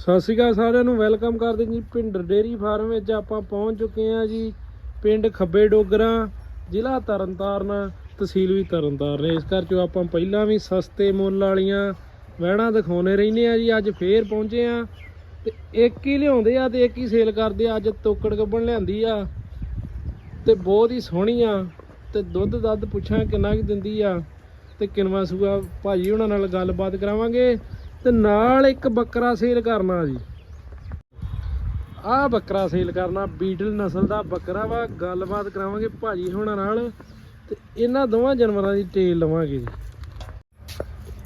ਸਤਿ ਸ਼੍ਰੀ ਅਕਾਲ ਸਾਰਿਆਂ ਨੂੰ, ਵੈਲਕਮ ਕਰਦੇ ਜੀ ਪਿੰਡ ਡੇਰੀ ਫਾਰਮ ਵਿੱਚ ਆਪਾਂ ਪਹੁੰਚ ਚੁੱਕੇ ਹਾਂ ਜੀ, ਪਿੰਡ ਖੱਬੇ ਡੋਗਰਾਂ, ਜ਼ਿਲ੍ਹਾ ਤਰਨਤਾਰਨ, ਤਹਿਸੀਲ ਵੀ ਤਰਨਤਾਰਨ। ਇਸ ਕਰਕੇ ਆਪਾਂ ਪਹਿਲਾਂ ਵੀ ਸਸਤੇ ਮੁੱਲ ਵਾਲੀਆਂ ਵਹਿਣਾ ਦਿਖਾਉਣੇ ਰਹਿੰਦੇ ਆ ਜੀ, ਅੱਜ ਫੇਰ ਪਹੁੰਚੇ ਆ ਤੇ ਇੱਕ ਹੀ ਲਿਆਉਂਦੇ ਆ ਤੇ ਇੱਕ ਹੀ ਸੇਲ ਕਰਦੇ ਆ, ਅੱਜ ਤੋਕੜ ਗੱਬਣ ਲਿਆਂਦੀ ਆ ਤੇ ਬਹੁਤ ਹੀ ਸੋਹਣੀ ਆ ਤੇ ਦੁੱਧ ਦੱਧ ਪੁੱਛਾਂ ਕਿੰਨਾ ਕੁ ਦਿੰਦੀ ਆ ਤੇ ਕਿਨਵਾ ਸੂਆ, ਭਾਜੀ ਉਹਨਾਂ ਨਾਲ ਗੱਲਬਾਤ ਕਰਾਵਾਂਗੇ। ਤੇ ਨਾਲ ਇੱਕ ਬੱਕਰਾ ਸੇਲ ਕਰਨਾ ਜੀ। ਆਹ ਬੱਕਰਾ ਸੇਲ ਕਰਨਾ ਬੀਟਲ ਨਸਲ ਦਾ ਬੱਕਰਾ ਵਾ। ਗੱਲਬਾਤ ਕਰਾਵਾਂਗੇ ਭਾਜੀ ਹੁਣਾਂ ਨਾਲ ਤੇ ਇਹਨਾਂ ਦੋਵਾਂ ਜਾਨਵਰਾਂ ਦੀ ਟੇਲ ਲਵਾਂਗੇ ਜੀ।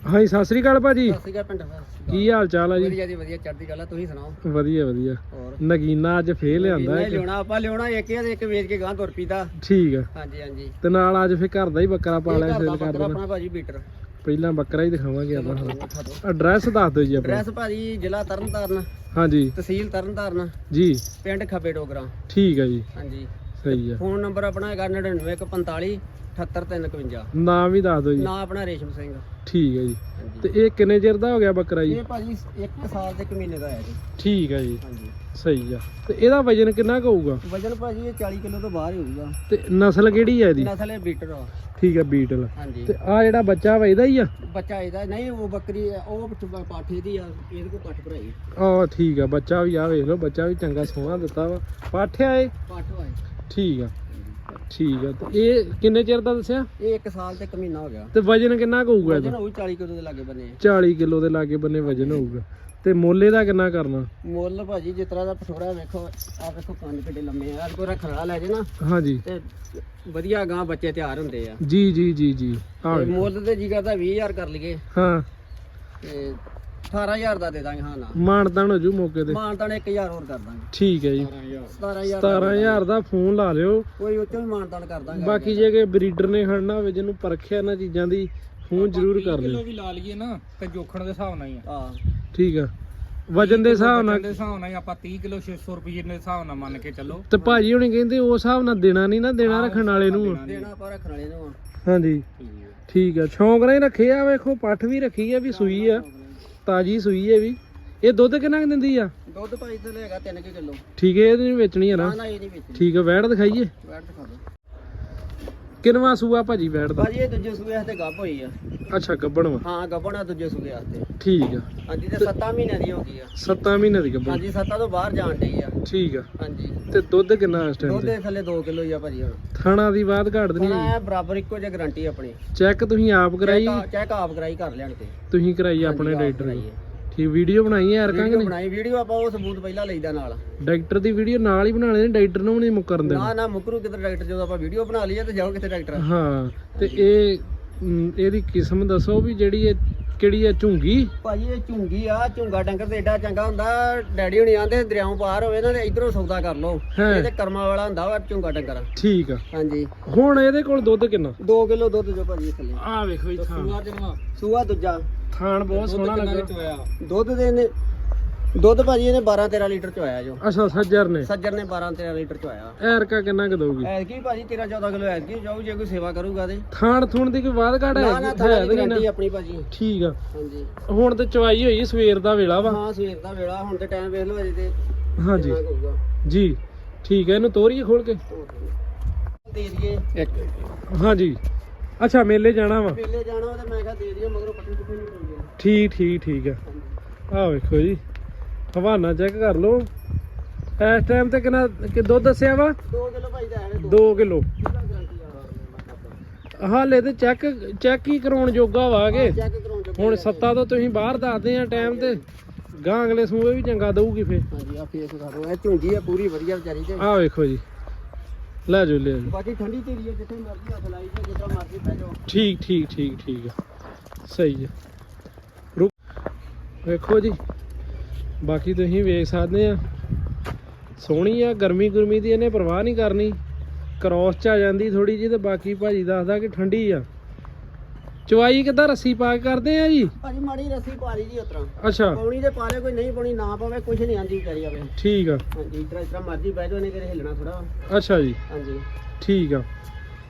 ਹਾਂਜੀ ਸਤਿ ਸ੍ਰੀ ਅਕਾਲ ਭਾਜੀ। ਸਤਿ ਸ਼੍ਰੀ ਅਕਾਲ ਪਿੰਡ ਕੀ ਹਾਲ ਚਾਲ ਆ ਜੀ? ਵਧੀਆ ਜੀ ਵਧੀਆ। ਚੜ੍ਹਦੀ ਗੱਲ ਆ ਤੁਸੀਂ ਸੁਣਾਓ? ਵਧੀਆ ਵਧੀਆ। ਹੋਰ? ਨਗੀਨਾ ਅੱਜ ਫੇਰ ਲਿਆਂਦਾ ਇੱਕ। ਲਿਆਉਣਾ ਆਪਾਂ ਲਿਆਉਣਾ ਇੱਕ ਹੀ ਆ ਤੇ ਇੱਕ ਵੇਚ ਕੇ ਗਾਂ ਤੁਰ ਪੀਦਾ ਠੀਕ ਆ। ਹਾਂਜੀ ਹਾਂਜੀ। ਤੇ ਨਾਲ ਅੱਜ ਫੇਰ ਘਰ ਦਾ ਹੀ ਬੱਕਰਾ ਪਾ ਇਹ ਲਿਆ ਸੇਲ ਕਰ ਬੱਕਰਾ ਦੇਣਾ। ਆਪਣਾ ਭਾਜੀ ਬੀਟਰ ਪਹਿਲਾਂ ਬੱਕਰਾ ਹੀ ਦਿਖਾਵਾਂਗੇ ਆਪਾਂ ਦਿਓ। ਐਡਰੈਸ ਦੱਸ ਦਿਓ ਜੀ ਆਪਣਾ। ਐਡਰੈਸ ਭਾਜੀ ਜ਼ਿਲ੍ਹਾ ਤਰਨਤਾਰਨ। ਹਾਂਜੀ। ਤਹਿਸੀਲ ਤਰਨਤਾਰਨ। ਜੀ। ਪਿੰਡ ਖੱਬੇ ਡੋਗਰਾ। ਠੀਕ ਆ ਜੀ। ਹਾਂਜੀ। ਸਹੀ ਆ। ਫੋਨ ਨੰਬਰ ਆਪਣਾ ਹੈਗਾ 99145 78351 ਨਾਮ ਵੀ ਦੱਸ ਦਿਓ ਜੀ। ਨਾਂ ਆਪਣਾ ਰੇਸ਼ਮ ਸਿੰਘ। ਠੀਕ ਹੈ ਜੀ। ਹਾਂਜੀ। ਤੇ ਇਹ ਕਿੰਨੇ ਚਿਰ ਦਾ ਹੋ ਗਿਆ ਬੱਕਰਾ ਜੀ? ਇਹ ਭਾਜੀ 1 ਸਾਲ ਤੇ 1 ਮਹੀਨੇ ਦਾ ਹੈ ਜੀ। ਠੀਕ ਹੈ ਜੀ। ਹਾਂਜੀ। ਸਹੀ ਆ। ਤੇ ਇਹਦਾ ਵਜਨ ਕਿੰਨਾ ਕੁ ਹੋਊਗਾ? ਵਜਨ ਭਾਜੀ ਇਹ 40 ਕਿਲੋ ਤੋਂ ਬਾਹਰ ਹੀ ਹੋਊਗਾ। ਤੇ ਨਸਲ ਕਿਹੜੀ ਹੈ ਇਹਦੀ? ਨਸਲ ਇਹ ਬੀਟਰ ਆ ਠੀਕ ਹੈ ਬੀਟਲ। ਹਾਂਜੀ। ਤੇ ਆ ਜਿਹੜਾ ਬੱਚਾ ਵਾ ਇਹਦਾ ਹੀ ਆ? ਬੱਚਾ ਇਹਦਾ ਨਹੀਂ ਉਹ ਬੱਕਰੀ ਆ, ਉਹ ਪਾਠੇ ਦੀ ਆ ਇਹਦੇ ਕੋ ਪੱਠ ਭਰਾਈ ਆ ਠੀਕ ਆ ਬੱਚਾ ਵੀ ਆ ਵੇਖ ਲਓ ਬੱਚਾ ਵੀ ਚੰਗਾ ਸੋਹਣਾ ਦਿੱਤਾ ਵਾ। ਪਾਠਿਆ ਏ ਪੱਠ ਵਾਏ ਠੀਕ ਆ। ਠੀਕ ਆ ਤੇ ਇਹ ਕਿੰਨੇ ਚਿਰ ਦਾ ਦੱਸਿਆ? ਇਹ 1 ਸਾਲ ਤੇ ਇੱਕ ਮਹੀਨਾ ਹੋ ਗਿਆ। ਤੇ ਵਜਨ ਕਿੰਨਾ ਕੁ ਹੋਊਗਾ ਵਜਨ ਇਹਦਾ ਉਹ 40 ਕਿਲੋ ਦੇ ਲਾਗੇ ਬਨੇ। 40 ਕਿਲੋ ਦੇ ਲਾਗੇ ਬੰਨੇ ਵਜਨ ਹੋਊਗਾ। ਤੇ ਮੋਲੇ ਦਾ ਕਿੰਨਾ ਕਰਨਾ? ਮੁੱਲ ਭਾਜੀ ਜਿਸ ਤਰ੍ਹਾਂ ਦਾ ਪਠੋੜਾ ਵੇਖੋ ਆ ਵੇਖੋ ਕੰਨ ਕਿੱਡੇ ਲੰਮੇ ਆ। ਕੋ ਰੱਖਣ ਲੈ ਜੇ ਨਾ ਹਾਂਜੀ। ਤੇ ਵਧੀਆ ਗਾਂ ਬੱਚੇ ਤਿਆਰ ਹੁੰਦੇ ਆ। ਜੀ ਜੀ ਜੀ ਜੀ। ਆ ਤੇ ਮੁੱਲ ਤੇ ਜੀ ਕਰਦਾ 20000 ਕਰ ਲਈਏ। ਹਾਂ। ਤੇ 18000 ਦਾ ਦੇ ਦਾਂਗੇ ਹਾਂ ਨਾ। ਮਾਨਤਾਨ ਹੋ ਜੂ ਮੌਕੇ ਤੇ। ਮਾਨ ਤਾਂ 1000 ਹੋਰ ਕਰ ਦਾਂਗੇ। ਠੀਕ ਹੈ ਜੀ। 17000 17000 ਦਾ ਫੋਨ ਲਾ ਲਿਓ। ਕੋਈ ਉੱਚੋਂ ਵੀ ਮਾਨਤਾਨ ਕਰ ਦਾਂਗੇ। ਬਾਕੀ ਜੇ ਕਿ ਬਰੀਡਰ ਨੇ ਖੜਨਾ ਹੋਵੇ ਜਿਹਨੂੰ ਪਰਖਿਆ ਇਹਨਾਂ ਚੀਜ਼ਾਂ ਦੀ ਫੋਨ ਜ਼ਰੂਰ ਕਰ ਲਿਓ। ਵੀ ਲਾ ਲਈਏ ਨਾ ਤੇ ਜੋਖਣ ਦੇ ਹਿਸਾਬ ਨਾਲ ਹੀ ਆ। ਹਾਂ। ਠੀਕ ਆ। ਵਜਨ ਦੇ ਹਿਸਾਬ ਨਾਲ ਦੇ ਹਿਸਾਬ ਨਾਲ ਹੀ ਆਪਾਂ 30 ਕਿਲੋ 600 ਰੁਪਏ ਦੇ ਹਿਸਾਬ ਨਾਲ ਮੰਨ ਕੇ ਚੱਲੋ। ਤੇ ਭਾਜੀ ਹੁਣੀ ਕਹਿੰਦੇ ਉਸ ਹਿਸਾਬ ਨਾਲ ਦੇਣਾ ਨਹੀਂ ਨਾ ਦੇਣਾ ਰੱਖਣ ਵਾਲੇ ਨੂੰ ਦੇਣਾ ਆਪਾਂ ਰੱਖਣ ਵਾਲੇ ਨੂੰ। ਹਾਂਜੀ। ਠੀਕ ਆ। ਸ਼ੌਂਕ ਨਾਲ ਹੀ ਰੱਖੇ ਆ ਵੇਖੋ ਪੱਠ ਵੀ ਰੱਖੀ ਆ ਵੀ ਸੂਈ ਆ। ਤਾਜੀ ਸੂਈ ਹੈ ਵੀ। ਇਹ ਦੁੱਧ ਕਿੰਨਾ ਕੁ ਦਿੰਦੀ ਆ? ਦੁੱਧ ਭਾਈ ਤੇ ਹੈਗਾ 3 ਕਿਲੋ। ਠੀਕ ਹੈ ਇਹਦੀ ਵੇਚਣੀ ਆ ਨਾ? ਨਾ ਨਾ ਇਹ ਨਹੀਂ ਵੇਚਣੀ। ਠੀਕ ਆ ਵੈੜ ਦਿਖਾਈਏ। ਬੈਠ ਦਿਖਾ ਦੋ ਕਿੰਨਵਾ ਸੂਆ ਭਾਜੀ ਦਾ? ਭਾਜੀ ਇਹ ਦੂਜੇ ਸੂਏ ਹੱਥੇ ਗੱਭ ਹੋਈ ਆ। ਅੱਛਾ ਗੱਬਣ ਵਾ ਹਾਂ ਗੱਭਣਾ ਦੂਜੇ ਸੂਏ ਹੱਥੇ ਠੀਕ ਆ। ਹਾਂਜੀ ਤੇ 7 ਮਹੀਨਿਆਂ ਦੀ ਹੋ ਗਈ ਆ। 7 ਮਹੀਨੇ ਦੀ ਗੱਬਣ। ਹਾਂਜੀ 7 ਤੋਂ ਬਾਹਰ ਜਾਣ ਡਈ ਆ। ਠੀਕ ਆ। ਹਾਂਜੀ। ਤੇ ਦੁੱਧ ਕਿੰਨਾ ਇਸ ਟਾਈਮ ਦੁੱਧ ਦੇ ਥੱਲੇ 2 ਕਿਲੋ ਹੀ ਆ ਭਾਜੀ ਹੁਣ। ਥਾਣਾ ਦੀ ਬਾਤ ਘਾਟ ਨਹੀਂ? ਹੁਣ ਐ ਬਰਾਬਰ ਇੱਕੋ ਜਿਹਾ ਗਾਰੰਟੀ ਆਪਣੀ। ਚੈੱਕ ਤੁਸੀਂ ਆਪ ਕਰਾਈ? ਚੈੱਕ ਆਪ ਕਰਾਈ ਕਰ ਲੈਣ ਤੇ ਤੁਸੀਂ ਕਰਾਈ ਆਪਣੇ ਡਾਕਟਰ ਦੀ? ਠੀਕ ਵੀਡੀਓ ਬਣਾਈ ਯਾਰ ਵੀਡੀਓ ਕਾਂਗੇ ਬਣਾਈ ਵੀਡੀਓ ਆਪਾਂ ਉਹ ਸਬੂਤ ਪਹਿਲਾਂ ਲਈਦਾ ਨਾਲ। ਡਾਕਟਰ ਦੀ ਵੀਡੀਓ ਨਾਲ ਹੀ ਬਣਾਉਣੀ ਨੇ ਡਾਕਟਰ ਨੂੰ ਨਹੀਂ ਮੁਕਰਨ ਦੇਣਾ? ਨਾ ਨਾ ਮੁਕਰੂ ਕਿਤੇ ਡਾਕਟਰ ਜਦੋਂ ਆਪਾਂ ਵੀਡੀਓ ਬਣਾ ਲਈਏ ਤੇ ਜਾਓ ਕਿਤੇ ਡਾਕਟਰ ਹਾਂ ਤੇ ਇਹ ਮ, ਇਹਦੀ ਕਿਸਮ ਦੱਸੋ ਵੀ ਜਿਹੜੀ ਇਹ ਕਿਹੜੀ ਹੈ ਝੁੰਗੀ? ਭਾਜੀ ਇਹ ਝੁੰਗੀ ਆ ਝੁੰਗਾ ਡੰਗਰ ਤੇ ਏਡਾ ਚੰਗਾ ਹੁੰਦਾ ਡੈਡੀ ਹੁਣੀ ਆਂਦੇ ਦਰਿਆਓਂ ਪਾਰ ਹੋਵੇ ਨਾ ਤੇ ਇਧਰੋਂ ਸੌਦਾ ਕਰ ਲਓ। ਹਾਂ। ਇਹ ਤੇ ਕਰਮਾਂ ਵਾਲਾ ਹੁੰਦਾ ਵਾ ਝੁੰਗਾ ਡੰਗਰ। ਠੀਕ ਆ। ਹਾਂਜੀ। ਹੁਣ ਇਹਦੇ ਕੋਲ ਦੁੱਧ ਕਿੰਨਾ? 2 ਕਿਲੋ ਦੁੱਧ ਜੋ ਭਾਜੀ ਥੱਲੇ ਆ ਵੇਖੋ ਜੀ ਥਾਣ ਸੂਆ ਦੂਜਾ। ਥਾਣ ਬਹੁਤ ਸੋਹਣਾ ਲੱਗਾ। ਦੁੱਧ ਦੇ ਨੇ ਦੁੱਧ ਭਾਜੀ ਇਹਨੇ 12 13 ਲੀਟਰ ਚ ਆਇਆ ਜੋ। ਅੱਛਾ ਸੱਜਰ ਨੇ। ਸੱਜਰ ਨੇ 12 13 ਲੀਟਰ ਚ ਆਇਆ। ਐਰਕਾ ਕਿੰਨਾ ਕੁ ਦਊਗੀ? ਐਤਕੀ ਭਾਜੀ 13 14 ਕਿਲੋ ਐਤਕੀ ਜਾਊ ਜੇ ਕੋਈ ਸੇਵਾ ਕਰੂਗਾ ਤੇ। ਥਾਣ ਥੂਣ ਦੀ ਕੋਈ ਬਾਤ ਘਾਟ ਨਾ ਹੈ? ਨਾ ਹੈ ਥਾਣਾ ਦੀ ਨਾ? ਗਰੰਟੀ ਆਪਣੀ ਭਾਜੀ। ਠੀਕ ਆ। ਹਾਂਜੀ। ਹੁਣ ਤੇ ਚਵਾਈ ਹੋਈ ਸਵੇਰ ਦਾ ਵੇਲਾ ਵਾ। ਹਾਂ ਸਵੇਰ ਦਾ ਵੇਲਾ ਹੁਣ ਤੇ ਟਾਈਮ ਵੇਖ ਲਓ ਅਜੇ ਤੇ ਹਾਂਜੀ। ਜੀ ਠੀਕ ਹੈ ਇਹਨੂੰ ਤੋਰੀਏ ਖੋਲ ਕੇ? ਦੇ ਦਈਏ। ਇੱਕ ਹਾਂਜੀ। ਅੱਛਾ ਮੇਲੇ ਜਾਣਾ ਵਾ। ਮੇਲੇ ਜਾਣਾ ਤੇ ਮੈਂ ਕਿਹਾ ਦੇ ਦਈਏ ਮਗਰੋਂ ਪੱਟੀ ਪੁੱਟੀ ਨਹੀਂ ਠੀਕ ਠੀਕ ਠੀਕ ਆ। ਆਹ ਵੇਖੋ ਜੀ। ਹਵਾਨਾ ਚੈੱਕ ਕਰ ਲਓ। ਇਸ ਟਾਈਮ ਤੇ ਕਿੰਨਾ ਕਿ ਦੁੱਧ ਦੱਸਿਆ ਵਾ? 2 ਕਿਲੋ ਭਾਈ ਦਾ ਹੈ 2 ਕਿਲੋ। ਹਾਲੇ ਤੇ ਚੈੱਕ ਚੈੱਕ ਹੀ ਕਰਾਉਣ ਜੋਗਾ ਵਾਗੇ ਹੁਣ ਸੱਤਾ ਤੋਂ ਤੁਸੀਂ ਬਾਹਰ ਦੱਸਦੇ ਆ ਟਾਈਮ ਤੇ। ਗਾਂ ਅਗਲੇ ਸੂਏ ਵੀ ਚੰਗਾ ਦਊਗੀ ਫੇ ਹਾਂਜੀ ਆ ਫੇਸ ਦਿਖਾ ਦਿਓ। ਇਹ ਝੁੰਗੀ ਆ ਪੂਰੀ ਵਧੀਆ ਵਿਚਾਰੀ ਤੇ। ਆਹ ਵੇਖੋ ਜੀ। ਲੈ ਜਾਓ ਲੈ ਜਾਓ। ਬਾਕੀ ਠੰਡੀ ਧੀਰੀ ਆ ਜਿੱਥੇ ਮਰਜ਼ੀ ਹੱਥ ਲਾਈ ਤੇ ਜਿੱਥੇ ਮਰਜ਼ੀ ਬਹਿ ਜਾਓ। ਠੀਕ ਠੀਕ ਠੀਕ ਠੀਕ ਸਹੀ ਰੁਕ। ਵੇਖੋ ਜੀ। ਬਾਕੀ ਤੁਸੀਂ ਵੇਖ ਸਕਦੇ ਆ। ਸੋਹਣੀ ਆ ਗਰਮੀ ਗੁਰਮੀ ਦੀ ਇਹਨੇ ਪਰਵਾਹ ਨਹੀਂ ਕਰਨੀ। ਕ੍ਰੋਸ ਚ ਆ ਜਾਂਦੀ ਥੋੜੀ ਜੀ ਤੇ ਬਾਕੀ ਭਾਜੀ ਦੱਸਦਾ ਕਿ ਠੰਡੀ ਆ। ਚਵਾਈ ਕਿੱਦਾਂ ਰੱਸੀ ਪਾ ਕੇ ਕਰਦੇ ਆ ਜੀ? ਭਾਜੀ ਮਾੜੀ ਰੱਸੀ ਪਾ ਲਈ ਜੀ ਉਤਰਾ ਅੱਛਾ। ਪਾਉਣੀ ਤੇ ਪਾ ਲੈ ਕੋਈ ਨਹੀਂ ਪਾਉਣੀ ਨਾ ਪਾਵੇ ਕੁਝ ਨਹੀਂ ਆਂਦੀ ਵਿਚਾਰੀ ਆਵੇ। ਠੀਕ ਆ। ਹਾਂਜੀ ਇਤਰਾ ਇਤਰਾ ਮਰਜ਼ੀ ਬਹਿ ਜਾਓ ਨੇ ਕਿਤੇ ਹਿੱਲਣਾ ਥੋੜਾ ਅੱਛਾ ਜੀ। ਹਾਂਜੀ। ਠੀਕ ਆ।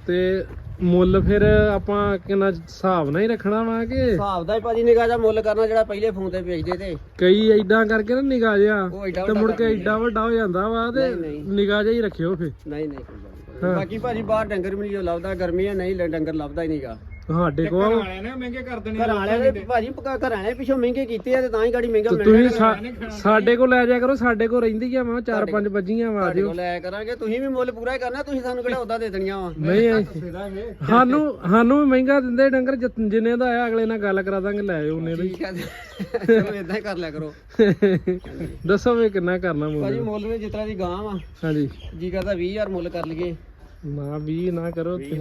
ਤੇ ਮੁੱਲ ਫਿਰ ਆਪਾਂ ਕਿੰਨਾ ਹਿਸਾਬ ਨਾਲ ਹੀ ਰੱਖਣਾ ਵਾ ਕਿ? ਹਿਸਾਬ ਦਾ ਹੀ ਭਾਜੀ ਨਿਗਾਹ ਜਾ ਮੁੱਲ ਕਰਨਾ ਜਿਹੜਾ ਪਹਿਲੇ ਫੋਨ ਤੇ ਵੇਚਦੇ ਤੇ। ਕਈ ਐਦਾਂ ਕਰਕੇ ਨਾ ਨਿਗਾਹ ਜਿਹਾ ਉਹ ਤੇ ਵੱਡਾ ਮੁੜ ਕੇ ਕਰਨੀ ਐਡਾ ਵੱਡਾ ਹੋ ਜਾਂਦਾ ਵਾ ਤੇ ਨਹੀਂ, ਨਹੀਂ। ਨਿਗਾਹ ਜਿਹਾ ਹੀ ਰੱਖਿਓ ਫਿਰ ਨਹੀਂ ਨਹੀਂ। ਕੋਈ ਗੱਲ ਨੀ। ਬਾਕੀ ਭਾਜੀ ਬਾਹਰ ਡੰਗਰ ਵੀ ਨਹੀਂ ਜੋ ਲੱਭਦਾ ਗਰਮੀ ਹੈ ਨਹੀਂ ਲ- ਡੰਗਰ ਲੱਭਦਾ ਹੀ ਨਹੀਂਗਾ ਸਾਡੇ ਘਰ ਕੋਲ? ਵਾਲਿਆਂ ਨੇ ਮਹਿੰਗੇ ਕਰ ਦੇਣੇ ਘਰ ਵਾਲਿਆਂ ਦੇ ਭਾਜੀ ਪਕਾ ਘਰ ਵਾਲਿਆਂ ਪਿੱਛੋਂ ਮਹਿੰਗੇ ਕੀਤੇ ਆ ਤੇ ਤਾਂ ਹੀ ਗਾੜੀ ਮਹਿੰਗਾ ਤੁਸੀਂ ਸਾ- ਸਾਡੇ ਕੋਲ ਲੈ ਜਾ ਕਰੋ ਸਾਡੇ ਕੋਲ ਰਹਿੰਦੀ ਆ ਵਾ ਚਾਰ ਪੰਜ ਵੱਜੀਆਂ ਵਾ ਤੁਹਾਡੇ ਕੋਲ ਲੈ ਕਰਾਂਗੇ ਤੁਸੀਂ ਵੀ ਮੁੱਲ ਪੂਰਾ ਹੀ ਕਰਨਾ ਤੁਸੀਂ ਸਾਨੂੰ ਕਿਹੜਾ ਉਦਾਂ ਦੇ ਦੇਣੀਆਂ ਵਾ? ਨਹੀਂ ਦਾਂਗੇ। ਸਾਨੂੰ ਸਾਨੂੰ ਵੀ ਮਹਿੰਗਾ ਦਿੰਦੇ ਡੰਗਰ ਜਿੰਨੇ ਦਾ ਆਇਆ ਅਗਲੇ ਨਾਲ ਗੱਲ ਕਰਾ ਦਾਂਗੇ ਲੈ ਆਓ ਉਹਨੇ ਦਾ ਠੀਕ ਹੈ ਚਲੋ ਇਦਾਂ ਹੀ ਕਰ ਲਿਆ ਕਰੋ। ਦੱਸੋ ਵੀ ਕਿੰਨਾ ਕਰਨਾ ਭਾਜੀ ਮੁੱਲ ਮੁੱਲ ਵੀ ਜਿਸ ਤਰ੍ਹਾਂ ਦੀ ਗਾਂ ਵਾ। ਹਾਂਜੀ। ਜੀ ਕਰਦਾ 20000 ਮੁੱਲ ਕਰ ਲਈਏ। ਨਾ 20 ਨਾ ਕਰੋ ਤੁਸੀਂ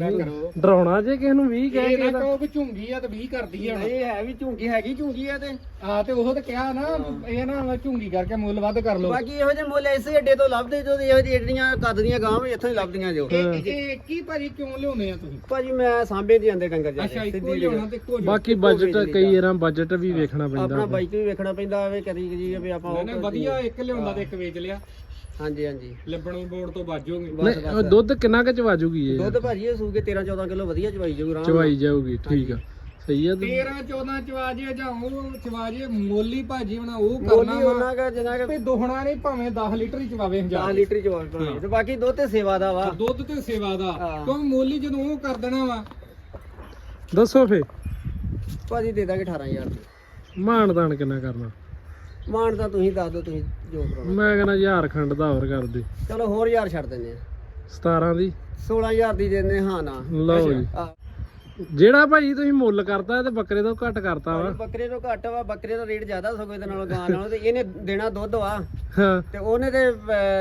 ਡਰਾਉਣਾ ਜੇ ਕਿਸੇ ਨੂੰ 20 ਕਹਿ ਇਹ ਕੇ ਨਾ ਤਾਂ- ਕਹੋ ਕਿ ਝੁੰਗੀ ਆ ਤੇ 20 ਕਰਦੀ ਆ। ਨਹੀਂ ਹੈ ਵੀ ਝੂੰਗੀ ਹੈਗੀ ਝੂੰਗੀ ਆ ਤੇ। ਆ ਤੇ ਉਹ ਤੇ ਕਿਹਾ ਨਾ ਇਹ ਨਾ ਝੁੰਗੀ ਕਰਕੇ ਮੁੱਲ ਵੱਧ ਕਰ ਲਓ। ਬਾਕੀ ਇਹੋ ਜਿਹੇ ਮੁੱਲ ਇਸੇ ਅੱਡੇ ਤੋਂ ਲੱਭਦੇ ਜੋ ਇਹੋ ਜਿਹੀ ਜਿਹੜੀਆਂ ਕੱਦ ਦੀਆਂ ਗਾਂ ਵੀ ਇੱਥੋਂ ਹੀ ਲੱਭਦੀਆਂ ਜੋ। ਇਹ ਇਹ ਕੀ ਭਾਜੀ ਕਿਉਂ ਲਿਆਉਨੇ ਆ ਤੁਸੀਂ? ਭਾਜੀ ਮੈਂ ਸਾਂਭੇ ਦੀ ਆਂਦੇ ਡੰਗਰ ਜਾ ਅੱਛਾ ਇੱਕੋ ਹੀ ਲਿਆਉਣਾ ਤੇ ਇੱਕੋ ਹੀ ਬਾਕੀ ਬਜਟ ਕਈ ਵਾਰਾਂ ਬਜਟ ਵੀ ਵੇਖਣਾ ਆਪਣਾ ਪੈਂਦਾ ਬਾਈਕ ਵੀ ਵੇਖਣਾ ਪੈਂਦਾ ਵੇ ਕਦੀ ਜੀ ਵੀ ਆਪਾਂ ਉਹ ਨਹੀਂ ਵਧੀਆ ਇੱਕ ਲਿਆਉਂਦਾ ਤੇ ਇੱਕ ਵੇਚ ਲਿਆ। ਹਾਂਜੀ ਹਾਂਜੀ। ਲੱਭਣ ਬੋਰਡ ਤੋਂ ਬਾਜੋਗੇ ਨਹੀਂ ਉਹ ਦੁੱਧ ਕਿੰਨਾ ਕੁ ਚਵਾ ਜੂਗੀ ਇਹ। ਦੁੱਧ ਭਾਜੀ ਇਹ ਸੂ ਕੇ 13 14 ਕਿਲੋ ਵਧੀਆ ਚਵਾਈ ਜਾਊ ਆਰਾਮ। ਚਵਾਈ ਜਾਊਗੀ ਠੀਕ ਆ। ਸਹੀ ਆ ਤੇ। 13 14 ਚਵਾਜੇ ਜਾਂ ਉਹ ਚਵਾਜੇ ਮੋਲੀ ਭਾਜੀ ਬਣਾ ਉਹ ਕਰਨਾ ਵਾ। ਉਹਨਾਂ ਦਾ ਜਿੰਨਾ ਕਿ ਦੋਹਣਾ ਨਹੀਂ ਭਾਵੇਂ 10 ਲੀਟਰ ਹੀ ਚਵਾਵੇ 10 ਹਜ਼ਾਰ ਲੀਟਰ ਚਵਾ ਪਾਣੀ ਤੇ ਬਾਕੀ ਦੁੱਧ ਤੇ ਸੇਵਾ ਦਾ ਵਾ। ਦੁੱਧ ਤੇ ਸੇਵਾ ਦਾ। ਹਾਂ। ਕਿਉਂ ਮੋਲੀ ਜਦੋਂ ਉਹ ਕਰ ਦੇਣਾ ਵਾ। ਦੱਸੋ ਫੇ। ਭਾਜੀ ਦੇ ਦਾਂਗੇ 18000 ਦੀ। ਮਾਨਦਾਨ ਕਿੰਨਾ ਕਰਨਾ। ਮਾਨ ਤਾਂ ਤੁਸੀਂ ਦੱਸ ਦਿਓ ਤੁਸੀਂ ਜੋ ਕਰਾਉਣਾ। ਮੈਂ ਕਹਿੰਦਾ ਹਜ਼ਾਰ ਖੰਡ ਦਾ ਹੋਰ ਕਰ ਦੇ। ਚਲੋ ਹੋਰ 1000 ਛੱਡ ਦਿੰਦੇ ਆ। 17 ਦੀ? 16000 ਦੀ ਦਿੰਦੇ ਹਾਂ ਨਾ। ਲਓ ਜੀ। ਜਿਹੜਾ ਭਾਜੀ ਤੁਸੀਂ ਮੁੱਲ ਕਰਤਾ ਤੇ ਬੱਕਰੇ ਤੋਂ ਘੱਟ ਕਰਤਾ ਵਾ। ਬੱਕਰੇ ਤੋਂ ਘੱਟ ਵਾ ਬੱਕਰੇ ਦਾ ਰੇਟ ਜ਼ਿਆਦਾ ਸਗੋਂ ਇਹਦੇ ਨਾਲੋਂ ਗਾਂ ਨਾਲੋਂ ਤੇ ਇਹਨੇ ਦੇਣਾ ਦੁੱਧ ਵਾ। ਤੇ ਉਹਨੇ ਤੇ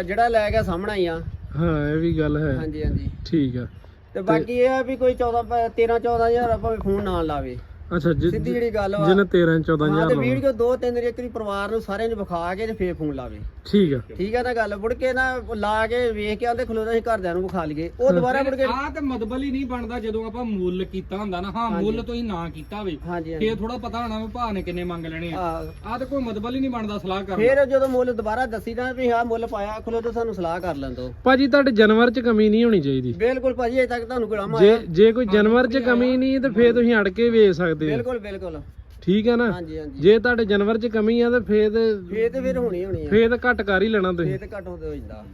ਜਿਹੜਾ ਲੈ ਗਿਆ ਸਾਹਮਣਾ ਹੀ ਆ। ਹਾਂ ਇਹ ਵੀ ਗੱਲ ਹੈ। ਹਾਂਜੀ ਹਾਂਜੀ। ਠੀਕ ਆ। ਤੇ ਬਾਕੀ ਇਹ ਆ ਵੀ ਕੋਈ 14 ਪ- 13 14000 ਆਪਾਂ ਫੋਨ ਨਾ ਲਾਵੇ। ਅੱਛਾ ਜਿ- ਸਿੱਧੀ ਜਿਹੜੀ ਗੱਲ ਵਾ। ਜਿਹਨੇ 13 14 ਹਾਂ ਤੇ ਲਾਉਣਾ। ਵੀਡੀਓ ਦੋ ਤਿੰਨ ਇੱਕ ਵਾਰੀ ਪਰਿਵਾਰ ਨੂੰ ਸਾਰਿਆਂ ਨੂੰ ਵਿਖਾ ਕੇ ਤੇ ਫੇਰ ਫੋਨ ਲਾਵੇ। ਠੀਕ ਆ। ਠੀਕ ਆ ਨਾ ਗੱਲ ਮੁੜ ਕੇ ਨਾ ਲਾ ਕੇ ਵੇਖ ਕੇ ਆਂਦੇ ਖਲੋਦਾ ਸੀ ਘਰਦਿਆਂ ਨੂੰ ਵਿਖਾ ਲਈਏ। ਉਹ ਦੁਬਾਰਾ ਮੁੜ ਕੇ ਆ ਤੇ ਮਤਬਲ ਹੀ ਨਹੀਂ ਬਣਦਾ ਜਦੋਂ ਆਪਾਂ ਮੁੱਲ ਕੀਤਾ ਹੁੰਦਾ ਨਾ। ਹਾਂ ਮੁੱਲ ਤੁਸੀਂ ਨਾ ਕੀਤਾ ਹੋਵੇ ਹਾਂਜੀ ਹਾਂਜੀ। ਫੇਰ ਥੋੜਾ ਪਤਾ ਹੋਣਾ ਵੀ ਭਾਅ ਨੇ ਕਿੰਨੇ ਮੰਗ ਲੈਣੇ ਆ। ਆ ਆ ਤੇ ਕੋਈ ਮਤਬਲ ਹੀ ਨਹੀਂ ਬਣਦਾ ਸਲਾਹ ਕਰਨ ਫੇਰ ਜਦੋਂ ਮੁੱਲ ਦੁਬਾਰਾ ਦੱਸੀ ਨਾ ਵੀ ਹਾਂ ਮੁੱਲ ਪਾਇਆ ਖਲੋ ਤਾਂ ਸਾਨੂੰ ਸਲਾਹ ਕਰ ਲੈਣ ਦੋ ਭਾਜੀ ਤੁਹਾਡੇ ਜਾਨਵਰ 'ਚ ਕਮੀ ਨਹੀਂ ਹੋਣੀ ਚਾਹੀਦੀ। ਬਿਲਕੁਲ ਭਾਜੀ ਅਜੇ ਤੱਕ ਤੁਹਾਨੂੰ ਗੁਲਾਮ ਜੇ ਆਇਆ। ਜੇ ਕੋਈ ਜਾਨਵਰ 'ਚ ਕਮੀ ਨਹੀਂ ਤੇ ਫੇਰ ਤੁਸੀਂ ਅੜ ਕੇ ਵੇਚ ਸਕਦੇ ਹੋ ਬਿਲਕੁਲ ਬਿਲਕੁਲ। ਠੀਕ ਹੈ ਨਾ? ਹਾਂਜੀ ਹਾਂਜੀ। ਜੇ ਤੁਹਾਡੇ ਜਾਨਵਰ 'ਚ ਕਮੀ ਆ ਤੇ ਫੇਰ ਤੇ ਫੇਰ ਤੇ ਫੇਰ ਹੋਣੀ ਹੋਣੀ ਆ। ਫੇਰ ਤਾਂ ਘੱਟ ਕਰ ਹੀ ਲੈਣਾ ਤੁਸੀਂ। ਫੇਰ ਤੇ ਘੱਟ ਹੋ ਜਾਂਦਾ।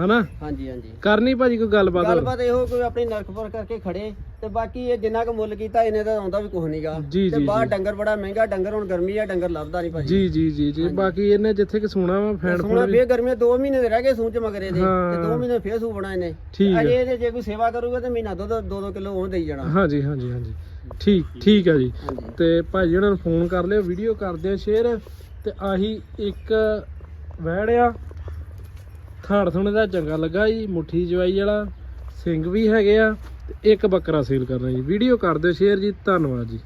ਹਨਾ? ਹਾਂਜੀ ਹਾਂਜੀ। ਕਰਨੀ ਭਾਜੀ ਕੋਈ ਗੱਲਬਾਤ? ਗੱਲਬਾਤ ਇਹੋ ਕੋਈ ਆਪਣੀ ਨਰਕ ਪਰ ਕਰਕੇ ਖੜੇ। ਤੇ ਬਾਕੀ ਇਹ ਜਿੰਨਾ ਕੁ ਮੁੱਲ ਕੀਤਾ ਇਹਨੇ ਤਾਂ ਆਉਂਦਾ ਵੀ ਕੁਝ ਨਹੀਂਗਾ ਜੀ, ਤੇ ਜੀ, ਬਾਹਰ ਡੰਗਰ ਬੜਾ ਮਹਿੰਗਾ ਡੰਗਰ ਹੁਣ ਗਰਮੀ ਆ ਡੰਗਰ ਲੱਭਦਾ ਨਹੀਂ ਭਾਜੀ। ਜੀ ਜੀ ਜੀ ਜੀ। ਬਾਕੀ ਇਹਨੇ ਜਿੱਥੇ ਕਿ ਸੋਣਾ ਵਾ ਫੈਨ ਹੁਣ ਫੇਰ ਗਰਮੀ 2 ਮਹੀਨੇ ਦੇ ਰਹਿ ਗਏ ਸੂਚ ਮਗਰੇ ਦੇ। ਹਾਂ। ਤੇ 2 ਮਹੀਨੇ ਫੇਰ ਸੂ ਬਣਾ ਇਹਨੇ। ਠੀਕ ਹੈ। ਅਜੇ ਇਹਦੇ ਜੇ ਕੋਈ ਸੇਵਾ ਕਰੂਗਾ ਤੇ ਮਹੀਨਾ ਦੋ ਦੋ ਦੋ ਕਿਲੋ ਉਹ ਦੇਈ ਜਾਣਾ। ਹਾਂਜੀ ਹਾਂਜੀ ਹਾਂਜੀ। ਠੀਕ ਠੀਕ। ਆ ਜੀ। ਹਾਂਜੀ। ਤੇ ਭਾਜੀ ਉਹਨਾਂ ਨੂੰ ਫੋਨ ਕਰ ਲਿਓ ਵੀਡੀਓ ਕਰ ਦਿਓ ਸ਼ੇਅਰ ਤੇ ਆਹੀ ਇੱਕ ਵਹਿੜਿਆ ਥਾੜ ਥੁਣੇ ਦਾ ਚੰਗਾ ਲੱਗਾ ਜੀ ਮੁੱਠੀ ਜਵਾਈ ਵਾਲਾ ਸਿੰਘ ਵੀ ਹੈਗੇ ਆ ਤੇ ਇੱਕ ਬੱਕਰਾ ਸੇਲ ਕਰਨਾ ਜੀ। ਵੀਡੀਓ ਕਰ ਦਿਓ ਸ਼ੇਅਰ ਜੀ ਧੰਨਵਾਦ ਜੀ।